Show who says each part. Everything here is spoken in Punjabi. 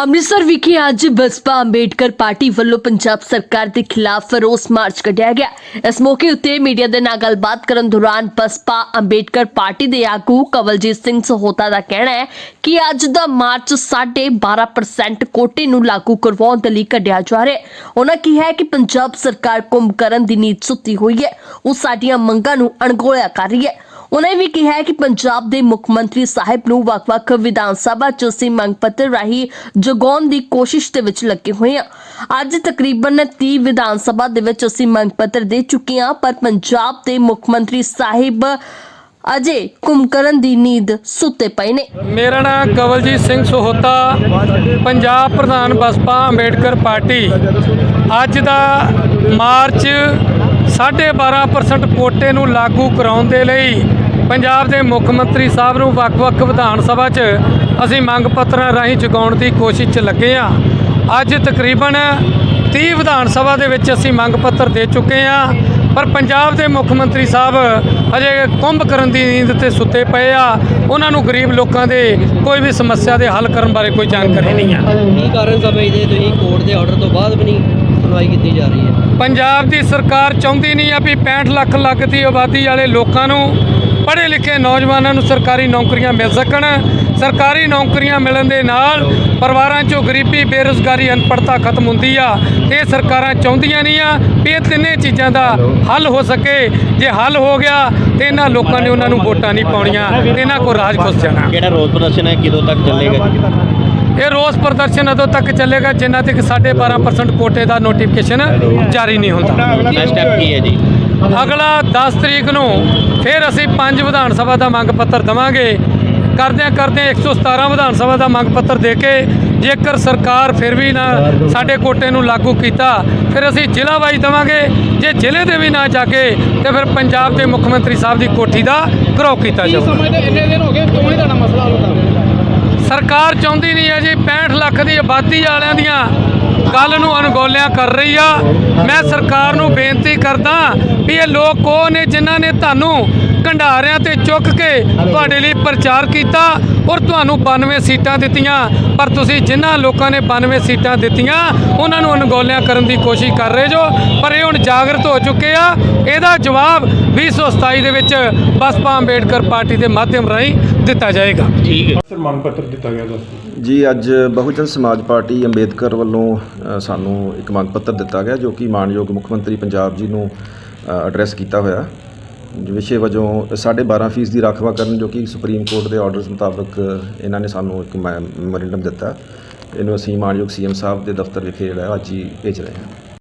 Speaker 1: ਅੰਮ੍ਰਿਤਸਰ ਵਿਖੇ ਅੱਜ ਬਸਪਾ ਅੰਬੇਡਕਰ ਪਾਰਟੀ ਵੱਲੋਂ ਪੰਜਾਬ ਸਰਕਾਰ ਦੇ ਖਿਲਾਫ ਰੋਸ ਮਾਰਚ ਕੱਢਿਆ ਗਿਆ। ਇਸ ਮੌਕੇ ਉੱਤੇ ਮੀਡੀਆ ਦੇ ਨਾਲ ਗੱਲਬਾਤ ਕਰਨ ਦੌਰਾਨ ਬਸਪਾ ਅੰਬੇਡਕਰ ਪਾਰਟੀ ਦੇ ਆਗੂ ਕਵਲਜੀਤ ਸਿੰਘ ਸਹੋਤਾ ਦਾ ਕਹਿਣਾ ਹੈ ਕਿ ਅੱਜ ਦਾ ਮਾਰਚ 12.5% ਕੋਟੇ ਨੂੰ ਲਾਗੂ ਕਰਵਾਉਣ ਦੇ ਲਈ ਕੱਢਿਆ ਜਾ ਰਿਹਾ ਹੈ। ਉਹਨਾਂ ਕਿਹਾ ਹੈ ਕਿ ਪੰਜਾਬ ਸਰਕਾਰ ਕੁੰਭਕਰਨ ਦੀ ਨੀਤ ਸੁੱਤੀ ਹੋਈ ਹੈ। ਉਹ ਸਾਡੀਆਂ ਮੰਗਾਂ ਨੂੰ ਅਣਗੋਲਿਆ ਕਰ ਰਹੀ ਹੈ। ਉਹਨਾਂ ਵੀ ਕਿਹਾ ਕਿ ਪੰਜਾਬ ਦੇ ਮੁੱਖ ਮੰਤਰੀ ਸਾਹਿਬ ਨੂੰ ਵੱਖ-ਵੱਖ ਵਿਧਾਨ ਸਭਾ ਚ ਅਸੀਂ ਮੰਗ ਪੱਤਰ ਰਾਹੀਂ ਜਗਾਉਣ ਦੀ ਕੋਸ਼ਿਸ਼ ਦੇ ਵਿੱਚ ਲੱਗੇ ਹੋਏ ਹਾਂ। ਅੱਜ ਤਕਰੀਬਨ 30 ਵਿਧਾਨ ਸਭਾ ਦੇ ਵਿੱਚ ਅਸੀਂ ਮੰਗ ਪੱਤਰ ਦੇ ਚੁੱਕੇ ਹਾਂ, ਪਰ ਪੰਜਾਬ ਦੇ ਮੁੱਖ ਮੰਤਰੀ ਸਾਹਿਬ ਅਜੇ ਕੁੰਭਕਰਨ ਦੀ ਨੀਂਦ ਸੁੱਤੇ ਪਏ ਨੇ।
Speaker 2: ਮੇਰਾ ਨਾਮ ਕਵਲਜੀਤ ਸਿੰਘ ਸੋਹਤਾ, ਪੰਜਾਬ ਪ੍ਰਧਾਨ ਬਸਪਾ ਅੰਬੇਡਕਰ ਪਾਰਟੀ। ਅੱਜ ਦਾ ਮਾਰਚ 12.5% ਕੋਟੇ ਨੂੰ ਲਾਗੂ ਕਰਾਉਣ ਦੇ ਲਈ ਪੰਜਾਬ ਦੇ ਮੁੱਖ ਮੰਤਰੀ ਸਾਹਿਬ ਨੂੰ ਵੱਖ-ਵੱਖ ਵਿਧਾਨ ਸਭਾ 'ਚ ਅਸੀਂ ਮੰਗ ਪੱਤਰਾਂ ਰਾਹੀਂ ਜਗਾਉਣ ਦੀ ਕੋਸ਼ਿਸ਼ 'ਚ ਲੱਗੇ ਆ ਅੱਜ ਤਕਰੀਬਨ 30 ਵਿਧਾਨ ਸਭਾ ਦੇ ਵਿੱਚ ਅਸੀਂ ਮੰਗ ਪੱਤਰ ਦੇ ਚੁੱਕੇ ਆ ਪਰ ਪੰਜਾਬ ਦੇ ਮੁੱਖ ਮੰਤਰੀ ਸਾਹਿਬ ਅਜੇ ਕੁੰਭ ਕਰਨ ਦੀ ਨੀਂਦ ਤੇ ਸੁੱਤੇ ਪਏ ਆ। ਉਹਨਾਂ ਨੂੰ ਗਰੀਬ ਲੋਕਾਂ ਦੇ ਕੋਈ ਵੀ ਸਮੱਸਿਆ ਦੇ ਹੱਲ ਕਰਨ ਬਾਰੇ ਕੋਈ ਜਾਣਕਾਰੀ ਨਹੀਂ ਆ।
Speaker 3: ਕੀ ਕਾਰਨ ਸਮਝਦੇ ਤੁਸੀਂ ਕੋਰਟ ਦੇ ਆਰਡਰ ਤੋਂ ਬਾਅਦ ਵੀ ਨਹੀਂ ਸੁਣਵਾਈ ਕੀਤੀ ਜਾ ਰਹੀ ਹੈ।
Speaker 2: ਪੰਜਾਬ ਦੀ ਸਰਕਾਰ ਚਾਹੁੰਦੀ ਨਹੀਂ ਆ ਵੀ 65 ਲੱਖ ਲੱਖ ਦੀ ਆਬਾਦੀ ਵਾਲੇ ਲੋਕਾਂ ਨੂੰ ਪੜ੍ਹੇ ਲਿਖੇ ਨੌਜਵਾਨਾਂ ਨੂੰ ਸਰਕਾਰੀ ਨੌਕਰੀਆਂ ਮਿਲ ਸਕਣ। ਸਰਕਾਰੀ ਨੌਕਰੀਆਂ ਮਿਲਣ ਦੇ ਨਾਲ ਪਰਿਵਾਰਾਂ 'ਚੋਂ ਗਰੀਬੀ ਬੇਰੁਜ਼ਗਾਰੀ ਅਨਪੜ੍ਹਤਾ ਖਤਮ ਹੁੰਦੀ ਆ ਇਹ ਸਰਕਾਰਾਂ ਚਾਹੁੰਦੀਆਂ ਨਹੀਂ ਆ ਵੀ ਇਹ ਤਿੰਨੇ ਚੀਜ਼ਾਂ ਦਾ ਹੱਲ ਹੋ ਸਕੇ। ਜੇ ਹੱਲ ਹੋ ਗਿਆ ਤੇ ਇਹਨਾਂ ਲੋਕਾਂ ਨੇ ਉਹਨਾਂ ਨੂੰ ਵੋਟਾਂ ਨਹੀਂ ਪਾਉਣੀਆਂ ਤੇ ਇਹਨਾਂ ਕੋਲ ਰਾਜ ਖੁੱਸ ਜਾਣਾ।
Speaker 3: ਕਿਹੜਾ ਰੋਜ਼ ਪ੍ਰਦਰਸ਼ਨ ਹੈ? ਕਿਦੋਂ ਤੱਕ ਚੱਲੇਗਾ
Speaker 2: ਇਹ ਰੋਸ ਪ੍ਰਦਰਸ਼ਨ ਉਦੋਂ ਤੱਕ ਚੱਲੇਗਾ ਜਿੰਨਾ ਤੱਕ 12.5% ਕੋਟੇ ਦਾ ਨੋਟੀਫਿਕੇਸ਼ਨ ਜਾਰੀ ਨਹੀਂ ਹੁੰਦਾ।
Speaker 3: ਅਗਲਾ ਸਟੈਪ ਕੀ ਹੈ ਜੀ?
Speaker 2: ਅਗਲਾ 10 ਤਰੀਕ ਨੂੰ ਫਿਰ ਅਸੀਂ ਪੰਜ ਵਿਧਾਨ ਸਭਾ ਦਾ ਮੰਗ ਪੱਤਰ ਦਵਾਂਗੇ। ਕਰਦਿਆਂ ਕਰਦਿਆਂ 117 ਵਿਧਾਨ ਸਭਾ ਦਾ ਮੰਗ ਪੱਤਰ ਦੇ ਕੇ ਜੇਕਰ ਸਰਕਾਰ ਫਿਰ ਵੀ ਨਾ ਸਾਡੇ ਕੋਟੇ ਨੂੰ ਲਾਗੂ ਕੀਤਾ ਫਿਰ ਅਸੀਂ ਜ਼ਿਲ੍ਹਾ ਵਾਈਜ਼ ਦਵਾਂਗੇ। ਜੇ ਜ਼ਿਲ੍ਹੇ ਦੇ ਵੀ ਨਾ ਜਾਗੇ ਤੇ ਫਿਰ ਪੰਜਾਬ ਦੇ ਮੁੱਖ ਮੰਤਰੀ ਸਾਹਿਬ ਦੀ ਕੋਠੀ ਦਾ ਘਰੋ ਕੀਤਾ ਜਾਊਗਾ।
Speaker 4: ਸਮਝਦੇ ਇੰਨੇ ਦਿਨ ਹੋ ਗਏ ਕਿਉਂ ਨਹੀਂ ਤੁਹਾਡਾ ਮਸਲਾ ਹੱਲ ਹੁੰਦਾ
Speaker 2: ਸਰਕਾਰ ਚਾਹੁੰਦੀ ਨਹੀਂ ਹੈ ਜੀ 65 ਲੱਖ ਦੀ ਆਬਾਦੀ ਵਾਲਿਆਂ ਦੀਆਂ ਗੱਲ ਨੂੰ ਅਣਗੋਲਿਆ ਕਰ ਰਹੀ ਆ। ਮੈਂ ਸਰਕਾਰ ਨੂੰ ਬੇਨਤੀ ਕਰਦਾ ਵੀ ਇਹ ਲੋਕ ਕੋ ਨੇ ਜਿਨ੍ਹਾਂ ਨੇ ਤੁਹਾਨੂੰ ਕੰਢਾਰਿਆਂ ਤੇ ਚੁੱਕ ਕੇ ਤੁਹਾਡੇ ਲਈ ਪ੍ਰਚਾਰ ਕੀਤਾ ਔਰ ਤੁਹਾਨੂੰ 92 ਸੀਟਾਂ ਦਿੱਤੀਆਂ। ਪਰ ਤੁਸੀਂ ਜਿਨ੍ਹਾਂ ਲੋਕਾਂ ਨੇ 92 ਸੀਟਾਂ ਦਿੱਤੀਆਂ ਉਹਨਾਂ ਨੂੰ ਅਣਗੌਲਿਆਂ ਕਰਨ ਦੀ ਕੋਸ਼ਿਸ਼ ਕਰ ਰਹੇ ਜੋ। ਪਰ ਇਹ ਹੁਣ ਜਾਗਰਤ ਹੋ ਚੁੱਕੇ ਆ। ਇਹਦਾ ਜਵਾਬ 2027 ਦੇ ਵਿੱਚ ਬਸਪਾ ਅੰਬੇਡਕਰ ਪਾਰਟੀ ਦੇ ਮਾਧਿਅਮ ਰਾਹੀਂ ਦਿੱਤਾ ਜਾਏਗਾ।
Speaker 5: ਸਰ ਮੰਗ ਪੱਤਰ ਦਿੱਤਾ ਗਿਆ ਦੱਸੋ।
Speaker 6: ਜੀ ਅੱਜ ਬਹੁਜਨ ਸਮਾਜ ਪਾਰਟੀ ਅੰਬੇਦਕਰ ਵੱਲੋਂ ਸਾਨੂੰ ਇੱਕ ਮੰਗ ਪੱਤਰ ਦਿੱਤਾ ਗਿਆ ਜੋ ਕਿ ਮਾਨਯੋਗ ਮੁੱਖ ਮੰਤਰੀ ਪੰਜਾਬ ਜੀ ਨੂੰ ਐਡਰੈਸ ਕੀਤਾ ਹੋਇਆ। ਵਿਸ਼ੇ ਵਜੋਂ 12.5 ਫੀਸ ਦੀ ਰਾਖਵਾਂਕਰਨ ਜੋ ਕਿ ਸੁਪਰੀਮ ਕੋਰਟ ਦੇ ਆਰਡਰਸ ਮੁਤਾਬਕ ਇਹਨਾਂ ਨੇ ਸਾਨੂੰ ਇੱਕ ਮੈਮੋਰੈਂਡਮ ਦਿੱਤਾ। ਇਹਨੂੰ ਅਸੀਂ ਮਾਨਯੋਗ ਸੀਐਮ ਸਾਹਿਬ ਦੇ ਦਫ਼ਤਰ ਵਿਖੇ ਜਿਹੜਾ ਅੱਜ ਹੀ ਭੇਜ ਰਹੇ ਹਾਂ।